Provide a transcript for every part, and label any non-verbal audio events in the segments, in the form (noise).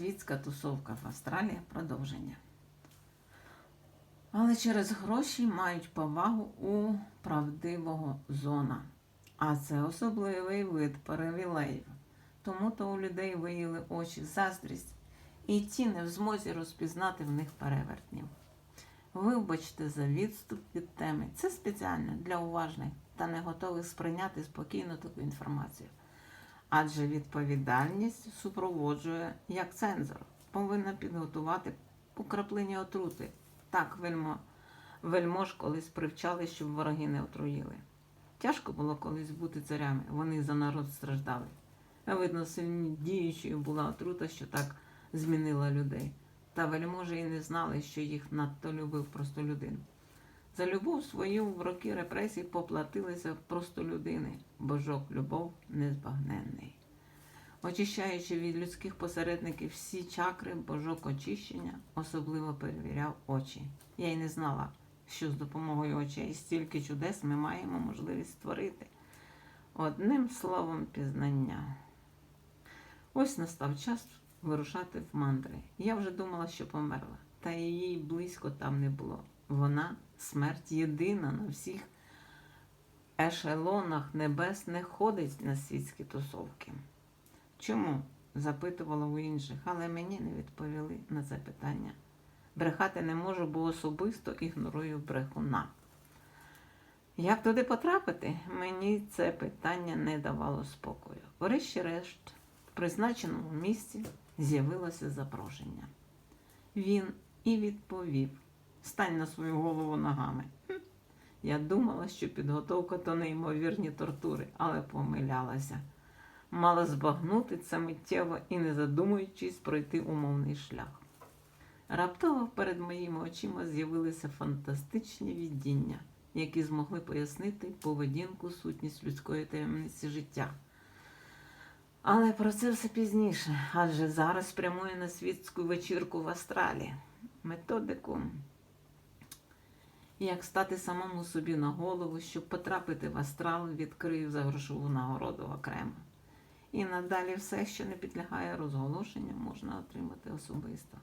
Світська тусовка в Австралії продовження. Але через гроші мають повагу у правдивого зона. А це особливий вид привілеїв. Тому то у людей виїли очі заздрість, і ті не в змозі розпізнати в них перевертнів. Вибачте за відступ від теми. Це спеціально для уважних та не готових сприйняти спокійно таку інформацію. Адже відповідальність супроводжує як цензор, повинна підготувати украплення отрути. Так вельмо, вельмож колись привчали, щоб вороги не отруїли. Тяжко було колись бути царями, вони за народ страждали. Видно, сильні діючою була отрута, що так змінила людей. Та вельможі і не знали, що їх надто любив простолюдин. За любов свою в роки репресій поплатилися простолюдини, божок любов незбагненний. Очищаючи від людських посередників всі чакри, божок очищення особливо перевіряв очі. Я й не знала, що з допомогою очей стільки чудес ми маємо можливість створити. Одним словом, пізнання. Ось настав час вирушати в мандри. Я вже думала, що померла, та її близько там не було. Вона смерть єдина на всіх ешелонах небес не ходить на світські тусовки. Чому? запитувала у інших, але мені не відповіли на це питання. Брехати не можу, бо особисто ігнорую брехуна. Як туди потрапити? Мені це питання не давало спокою. Врешті-решт, в призначеному місці з'явилося запрошення. Він і відповів: стань на свою голову ногами. Я думала, що підготовка то неймовірні тортури, але помилялася. Мала збагнути це миттєво і, не задумуючись, пройти умовний шлях. Раптово перед моїми очима з'явилися фантастичні видіння, які змогли пояснити поведінку, сутність людської таємниці життя. Але про це все пізніше, адже зараз прямує на світську вечірку в Астралі. Методику, як стати самому собі на голову, щоб потрапити в астрал, відкрив за грошову нагороду окремо. І надалі все, що не підлягає розголошенню, можна отримати особисто.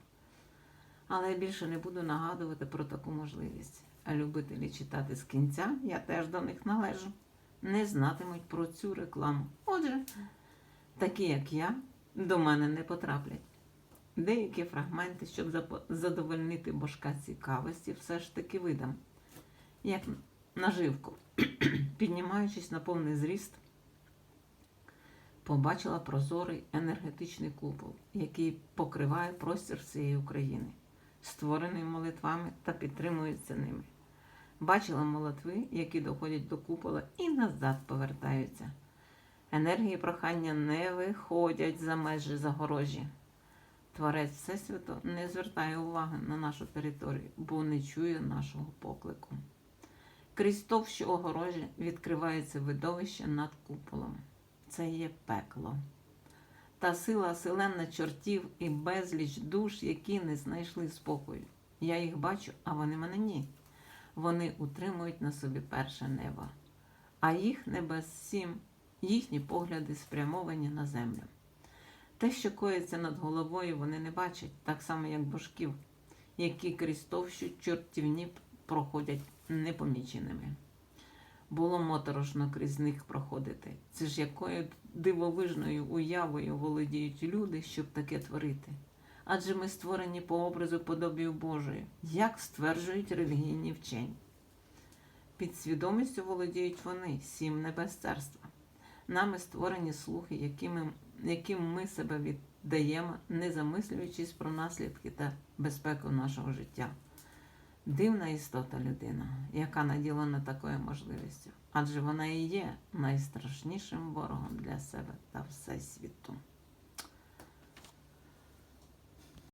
Але я більше не буду нагадувати про таку можливість. А любителі читати з кінця, я теж до них належу, не знатимуть про цю рекламу. Отже, такі, як я, до мене не потраплять. Деякі фрагменти, щоб задовольнити божка цікавості, все ж таки видам, як наживку. (clears throat) Піднімаючись на повний зріст, побачила прозорий енергетичний купол, який покриває простір всієї України, створений молитвами та підтримується ними. Бачила молитви, які доходять до купола і назад повертаються. Енергії прохання не виходять за межі загорожі. Творець Всесвіту не звертає уваги на нашу територію, бо не чує нашого поклику. Крізь товщу огорожі відкривається видовище над куполом. Це є пекло. Та сила селена чортів і безліч душ, які не знайшли спокою. Я їх бачу, а вони мене ні. Вони утримують на собі перше небо, а їх небес сім, їхні погляди спрямовані на землю. Те, що коїться над головою, вони не бачать, так само, як божків, які крізь товщу чортівні проходять непоміченими. Було моторошно крізь них проходити. Це ж якою дивовижною уявою володіють люди, щоб таке творити. Адже ми створені по образу подобію Божої, як стверджують релігійні вчені. Підсвідомістю володіють вони, сім небес царства. Нами створені слухи, якими, яким ми себе віддаємо, не замислюючись про наслідки та безпеку нашого життя. Дивна істота людина, яка наділена такою можливістю, адже вона і є найстрашнішим ворогом для себе та всесвіту.